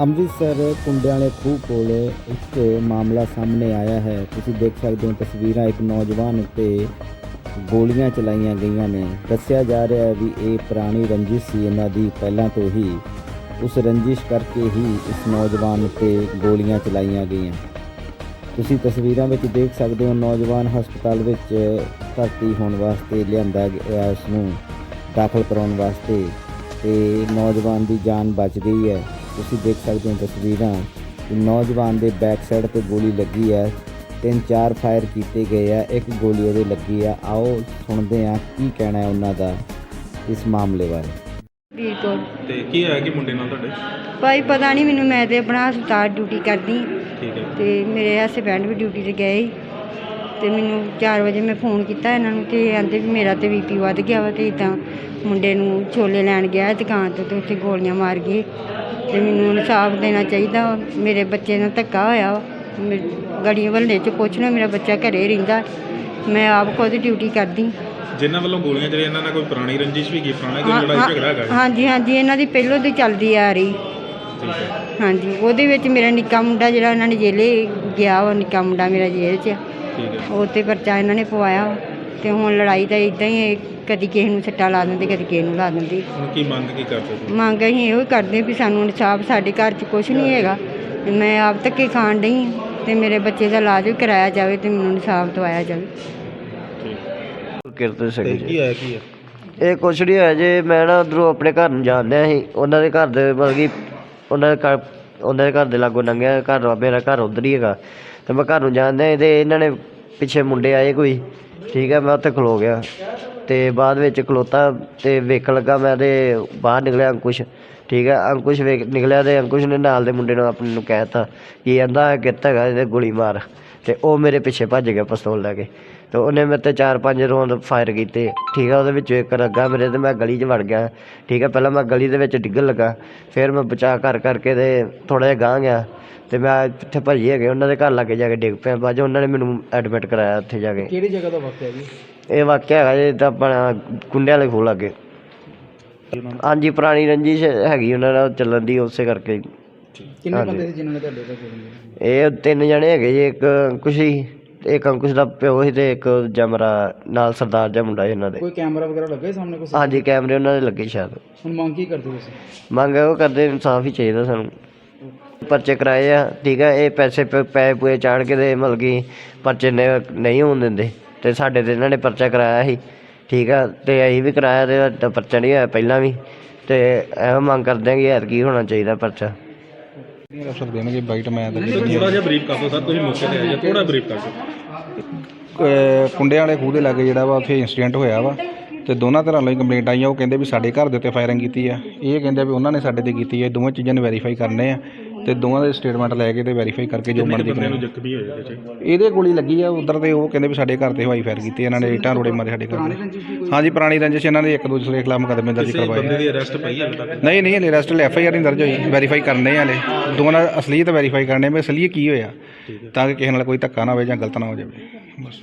ਅੰਮ੍ਰਿਤਸਰ ਕੁੰਡਿਆਂ ਵਾਲੇ ਖੂਹ ਕੋਲ ਇੱਕ ਮਾਮਲਾ ਸਾਹਮਣੇ ਆਇਆ ਹੈ। ਤੁਸੀਂ ਦੇਖ ਸਕਦੇ ਹੋ ਤਸਵੀਰਾਂ, ਇੱਕ ਨੌਜਵਾਨ ਉੱਤੇ ਗੋਲੀਆਂ ਚਲਾਈਆਂ ਗਈਆਂ ਨੇ। ਦੱਸਿਆ ਜਾ ਰਿਹਾ ਹੈ ਵੀ ਇਹ ਪੁਰਾਣੀ ਰੰਜਿਸ਼ ਸੀ, ਇਹਨਾਂ ਦੀ ਪਹਿਲਾਂ ਤੋਂ ਹੀ। ਉਸ ਰੰਜਿਸ਼ ਕਰਕੇ ਹੀ ਇਸ ਨੌਜਵਾਨ ਉੱਤੇ ਗੋਲੀਆਂ ਚਲਾਈਆਂ ਗਈਆਂ। ਤੁਸੀਂ ਤਸਵੀਰਾਂ ਵਿੱਚ ਦੇਖ ਸਕਦੇ ਹੋ, ਨੌਜਵਾਨ ਹਸਪਤਾਲ ਵਿੱਚ ਭਰਤੀ ਹੋਣ ਵਾਸਤੇ ਲਿਆਂਦਾ ਗਿਆ ਉਸ ਨੂੰ ਦਾਖਲ ਕਰਾਉਣ ਵਾਸਤੇ। ਤੇ ਨੌਜਵਾਨ ਦੀ ਜਾਨ ਬਚ ਗਈ ਹੈ। ਤੁਸੀਂ ਦੇਖ ਸਕਦੇ ਹੋ ਤਸਵੀਰਾਂ। ਕਿ ਨੌਜਵਾਨ ਦੇ ਬੈਕ ਸਾਈਡ ਤੇ ਗੋਲੀ ਲੱਗੀ ਹੈ। ਤਿੰਨ ਚਾਰ ਫਾਇਰ ਕੀਤੇ ਗਏ ਆ। ਇੱਕ ਗੋਲੀ ਉਹਦੇ ਲੱਗੀ ਆ। ਆਓ ਸੁਣਦੇ ਆ ਕੀ ਕਹਿਣਾ ਹੈ ਉਹਨਾਂ ਦਾ ਇਸ ਮਾਮਲੇ ਬਾਰੇ। ਵੀਰ ਕੌਰ ਤੇ ਕੀ ਹੋਇਆ? ਕਿ ਮੁੰਡੇ ਨਾਲ ਤੁਹਾਡੇ? ਭਾਈ ਪਤਾ ਨਹੀਂ ਮੈਨੂੰ ਮੈਂ ਤੇ ਆਪਣਾ ਹਸਪਤਾਲ ਡਿਊਟੀ ਕਰਦੀ। ਠੀਕ ਹੈ। ਤੇ ਮੇਰੇ ਹਸਬੈਂਡ ਵੀ ਡਿਊਟੀ ਤੇ ਗਏ ਸੀ। ਤੇ ਮੈਨੂੰ 4 ਵਜੇ ਮੈਂ ਫੋਨ ਕੀਤਾ ਇਹਨਾਂ ਨੂੰ ਤੇ ਆਂਦੇ ਵੀ ਮੇਰਾ ਤੇ ਬੀਪੀ ਵੱਧ ਗਿਆ ਵਾ ਤੇ ਇਦਾਂ ਮੁੰਡੇ ਨੂੰ ਛੋਲੇ ਲੈਣ ਗਿਆ ਦੁਕਾਨ ਤੋਂ ਤੇ ਉੱਥੇ ਗੋਲੀਆਂ ਮਾਰ ਗਏ ਤੇ ਮੈਨੂੰ ਇਨਸਾਫ ਦੇਣਾ ਚਾਹੀਦਾ ਵਾ। ਮੇਰੇ ਬੱਚੇ ਨਾਲ ਧੱਕਾ ਹੋਇਆ ਵਾ। ਮੇ- ਗੜੀਆਂ ਵੱਲੇ ਚ ਪੁੱਛਣਾ ਮੇਰਾ ਬੱਚਾ ਘਰੇ ਰਹਿੰਦਾ ਮੈਂ ਆਪ ਖੁਦ ਡਿਊਟੀ ਕਰਦੀ ਜਿਨ੍ਹਾਂ ਵੱਲੋਂ ਗੋਲੀਆਂ ਚਲੀਆਂ ਇਹਨਾਂ ਨਾਲ ਕੋਈ ਪੁਰਾਣੀ ਰੰਜਿਸ਼ ਵੀ ਕੀ ਪੁਰਾਣਾ ਕੋਈ ਹਾਂ- ਲੜਾਈ ਝਗੜਾ ਹੈਗਾ? ਹਾਂਜੀ ਹਾਂਜੀ ਇਹਨਾਂ ਦੀ ਪਹਿਲੋਂ ਦੀ ਚੱਲਦੀ ਆ ਰਹੀ ਠੀਕ ਹੈ ਹਾਂਜੀ ਉਹਦੇ ਵਿੱਚ ਮੇਰਾ ਨਿੱਕਾ ਮੁੰਡਾ ਜਿਹੜਾ ਉਹਨਾਂ ਨੇ ਜੇਲੇ ਗਿਆ ਵਾ ਨਿੱਕਾ ਮੁੰਡਾ ਮੇਰਾ ਜੇਲ੍ਹ 'ਚ ਠੀਕ ਹੈ। ਉਹ ਤੇ ਪਰਚਾ ਇਹਨਾਂ ਨੇ ਪਵਾਇਆ ਵਾ। ਤੇ ਹੁਣ ਲੜਾਈ ਤਾਂ ਇਦਾਂ ਹੀ ਹੈ, ਕਦੀ ਕਿਸੇ ਨੂੰ ਸੱਟਾ ਲਾ ਦਿੰਦੇ ਕਦੀ ਕਿਸੇ ਨੂੰ ਲਾ ਦਿੰਦੇ। ਹੁਣ ਕੀ ਮੰਗ ਕੀ ਕਰਦੇ ਤੁਸੀਂ? ਮੰਗ ਅਸੀਂ ਇਹੋ ਹੀ ਕਰਦੇ ਵੀ ਸਾਨੂੰ ਇਨਸਾਫ ਸਾਡੇ ਘਰ 'ਚ ਕੁਝ ਨਹੀਂ ਹੈਗਾ। ਤੇ ਮੈਂ ਆਪ ਧੱਕੇ ਖਾਣ ਡਈ ਤੇ ਮੇਰੇ ਬੱਚੇ ਦਾ ਇਲਾਜ ਵੀ ਕਰਾਇਆ ਜਾਵੇ ਤੇ ਮੈਨੂੰ ਇਨਸਾਫ ਦਵਾਇਆ ਜਾਵੇ। ਠੀਕ। ਕਿਰਤ ਸਿੰਘ ਤੇ ਜੀ। ਕੀ ਹੋਇਆ ਕੀ ਹੈ? ਇਹ ਕੁਛ ਨਹੀਂ ਹੋਇਆ ਜੇ ਮੈਂ ਨਾ ਉਧਰੋਂ ਆਪਣੇ ਘਰ ਨੂੰ ਜਾਂਦਿਆ ਸੀ। ਉਹਨਾਂ ਦੇ ਘਰ ਦੇ ਮਤਲਬ ਕਿ ਉਹਨਾਂ ਦੇ ਘਰ ਉਹਨਾਂ ਦੇ ਘਰ ਦੇ ਲਾਗੋਂ ਲੰਘਿਆ, ਘਰ ਵਾ- ਮੇਰਾ ਘਰ ਉੱਧਰ ਹੀ ਹੈਗਾ। ਅਤੇ ਮੈਂ ਘਰ ਨੂੰ ਜਾਂਦਿਆ ਅਤੇ ਇਹਨਾਂ ਨੇ ਪਿੱਛੇ ਮੁੰਡੇ ਆਏ ਕੋਈ, ਠੀਕ ਹੈ, ਮੈਂ ਉੱਥੇ ਖਲੋ ਗਿਆ। ਅਤੇ ਬਾਅਦ ਵਿੱਚ ਖਲੋਤਾ ਅਤੇ ਵੇਖਣ ਲੱਗਾ ਮੈਂ ਅਤੇ ਬਾਹਰ ਨਿਕਲਿਆ ਅੰਕੁਸ਼, ਠੀਕ ਹੈ। ਅੰਕੁਸ਼ ਵੇਖ, ਨਿਕਲਿਆ ਅਤੇ ਅੰਕੁਸ਼ ਨੇ ਨਾਲ ਦੇ ਮੁੰਡੇ ਨੂੰ ਆਪਣੇ ਨੂੰ ਕਹਿ ਕਹਿਤਾ ਕਿ ਕਹਿੰਦਾ ਕਿੱਥੇ ਹੈਗਾ ਇਹਦੇ ਗੋਲੀ ਮਾਰ। ਤੇ ਉਹ ਮੇਰੇ ਪਿੱਛੇ ਭੱਜ ਗਿਆ ਪਿਸਤੌਲ ਲੈ ਕੇ। ਤੇ ਉਹਨੇ ਮੇਰੇ ਤੇ ਚਾਰ ਪੰਜ ਰੌਂਦ ਫਾਇਰ ਕੀਤੇ। ਠੀਕ ਆ ਉਹਦੇ ਵਿੱਚੋਂ ਇੱਕ ਲੱਗਾ ਮੇਰੇ ਤੇ ਮੈਂ ਗਲੀ 'ਚ ਵੜ ਗਿਆ। ਠੀਕ ਆ ਪਹਿਲਾਂ ਮੈਂ ਗਲੀ ਦੇ ਵਿੱਚ ਡਿੱਗਣ ਲੱਗਾ। ਫਿਰ ਮੈਂ ਬਚਾ ਕਰ ਕਰਕੇ ਤੇ ਥੋੜਾ ਜਿਹਾ ਗਾਂਹ ਗਿਆ। ਤੇ ਮੈਂ ਇੱਥੇ ਭੱਜੀ ਹੈਗੇ ਉਹਨਾਂ ਦੇ ਘਰ ਲਾਗੇ ਜਾ ਕੇ ਡਿੱਗ ਪਿਆ। ਬਾਅਦ 'ਚ ਉਹਨਾਂ ਨੇ ਮੈਨੂੰ ਐਡਮਿਟ ਕਰਾਇਆ ਉੱਥੇ ਜਾ ਕੇ। ਕਿਹੜੀ ਜਗ੍ਹਾ ਦਾ ਵਾਕਿਆ ਜੀ? ਇਹ ਵਾਕਿਆ ਹੈਗਾ ਜੀ ਤਾਂ ਆਪਣਾ ਕੁੰਡਿਆਂ ਵਾਲੇ ਖੋਲ ਲੱਗੇ। ਹਾਂਜੀ ਪੁਰਾਣੀ ਰੰਜਿਸ਼ ਹੈਗੀ ਉਹਨਾਂ ਨਾਲ ਚੱਲਣ ਦੀ ਉਸੇ ਕਰਕੇ। ਕਿੰਨੇ ਹਾਂਜੀ। ਬੰਦੇ ਸੀ ਜਿਨ੍ਹਾਂ ਨੇ ਤੁਹਾਡੇ ਤੇ ਗੋਲੀ ਮਾਰੀ ਇਹ ਤਿੰਨ ਜਣੇ ਹੈਗੇ ਜੀ ਇੱਕ ਅੰਕੁਸ਼ ਸੀ ਤੇ ਇੱਕ ਅੰਕੁਸ਼ ਦਾ ਪਿਓ ਸੀ ਤੇ ਇੱਕ ਜਮਰਾ ਨਾਲ ਸਰਦਾਰ ਜਿਹਾ ਮੁੰਡਾ ਸੀ ਇਹਨਾਂ ਦੇ। ਕੋਈ ਕੈਮਰਾ ਵਗੈਰਾ ਲੱਗਾ ਸਾਹਮਣੇ ਕੋਈ ਹਾਂਜੀ ਕੈਮਰੇ ਉਹਨਾਂ ਦੇ ਲੱਗੇ ਸ਼ਾਇਦ। ਹੁਣ ਮੰਗ ਕੀ ਕਰਦੇ ਤੁਸੀਂ? ਮੰਗ ਉਹ ਕਰਦੇ ਇਨਸਾਫ ਹੀ ਚਾਹੀਦਾ ਸਾਨੂੰ। ਪਰਚੇ ਕਰਾਏ ਆ ਠੀਕ ਆ ਇਹ ਪੈਸੇ ਪ- ਪੈਸੇ ਪੂਏ ਚਾੜ ਕੇ ਤੇ ਮਤਲਬ ਕਿ ਪਰਚੇ ਨੇ- ਨਹੀਂ ਹੋਣ ਦਿੰਦੇ। ਤੇ ਸਾਡੇ ਤੇ ਇਹਨਾਂ ਨੇ ਪਰਚਾ ਕਰਾਇਆ ਸੀ ਠੀਕ ਆ ਤੇ ਅਸੀਂ ਵੀ ਕਰਾਇਆ ਤੇ ਪਰਚਾ ਨਹੀਂ ਹੋਇਆ ਪਹਿਲਾਂ ਵੀ। ਤੇ ਇਹੋ ਮੰਗ ਕਰਦੇ ਆ ਕਿ ਯਾਰ ਕੀ ਹੋਣਾ ਚਾਹੀਦਾ ਪਰਚਾ। ਅਫਸਰ ਦੇਣਗੇ ਬਾਈਟ ਮੈਂ ਥੋੜਾ ਜਿਹਾ ਬਰੀਫ ਕਰ ਦਿਓ ਸਰ ਤੁਸੀਂ ਮੌਕੇ ਤੇ ਆਏ ਜੀ ਥੋੜਾ ਬਰੀਫ ਕਰ ਦਿਓ ਕੁੰਡਿਆਂ ਵਾਲੇ ਖੂਹ ਦੇ ਲਾਗੇ ਜਿਹੜਾ ਵਾ, ਉੱਥੇ ਇਨਸੀਡੈਂਟ ਹੋਇਆ ਵਾ ਤੇ ਦੋਨਾਂ ਤਰ੍ਹਾਂ ਲਈ ਕੰਪਲੇਂਟ ਆਈ ਆ। ਉਹ ਕਹਿੰਦੇ ਵੀ ਸਾਡੇ ਘਰ ਦੇ ਉੱਤੇ ਫਾਇਰਿੰਗ ਕੀਤੀ ਆ। ਇਹ ਕਹਿੰਦੇ ਵੀ ਉਹਨਾਂ ਨੇ ਸਾਡੇ ਤੇ ਕੀਤੀ ਆ। ਦੋਵੇਂ ਚੀਜ਼ਾਂ ਨੂੰ ਵੈਰੀਫਾਈ ਕਰਨੇ ਆ। ਤੇ ਦੋਵਾਂ ਦੇ ਸਟੇਟਮੈਂਟ ਲੈ ਕੇ ਤੇ ਵੈਰੀਫਾਈ ਕਰਕੇ ਜੋ ਕਿੰਨੇ ਬਣਦੀ ਬੰਦਿਆਂ ਨੂੰ ਕਰਾਂਗੇ ਜ਼ਖਮੀ ਹੋਏ ਇਹਦੇ ਚ? ਇਹਦੇ ਗੋਲੀ ਲੱਗੀ ਆ ਉਧਰ ਤੇ ਉਹ ਕਹਿੰਦੇ ਵੀ ਸਾਡੇ ਘਰ ਤੇ ਹਵਾਈ ਫਾਇਰ ਕੀਤੀ ਇਹਨਾਂ ਨੇ ਇੱਟਾਂ ਰੋੜੇ ਮਾਰੇ ਸਾਡੇ ਘਰ ਦੇ ਹਾਂਜੀ ਪੁਰਾਣੀ ਰੰਜਿਸ਼ ਇਹਨਾਂ ਨੇ ਇੱਕ ਦੂਸਰੇ ਦੇ ਖਿਲਾਫ ਮੁਕੱਦਮੇ ਦਰਜ ਕਿਸੇ ਕਰਵਾਏ। ਬੰਦੇ ਆ। ਦੀ ਅਰੈਸਟ ਪਈ ਹੈ ਅਜੇ ਤੱਕ? ਨਹੀਂ ਨਹੀਂ ਹਲੇ ਰੈਸਟ ਐਫ ਆਈ ਆਰ ਨਹੀਂ ਦਰਜ ਹੋਈ ਵੈਰੀਫਾਈ ਕਰਨੇ ਆ ਹਲੇ। ਦੋਵਾਂ ਦਾ ਅਸਲੀਅਤ ਵੈਰੀਫਾਈ ਕਰਨੇ ਵੀ ਅਸਲੀਅਤ ਕੀ ਹੋਇਆ ਤਾਂ ਕਿ ਕਿਸੇ ਨਾਲ ਕੋਈ ਧੱਕਾ ਨਾ ਹੋਵੇ ਜਾਂ ਗਲਤ ਨਾ ਹੋ ਜਾਵੇ। ਬਸ।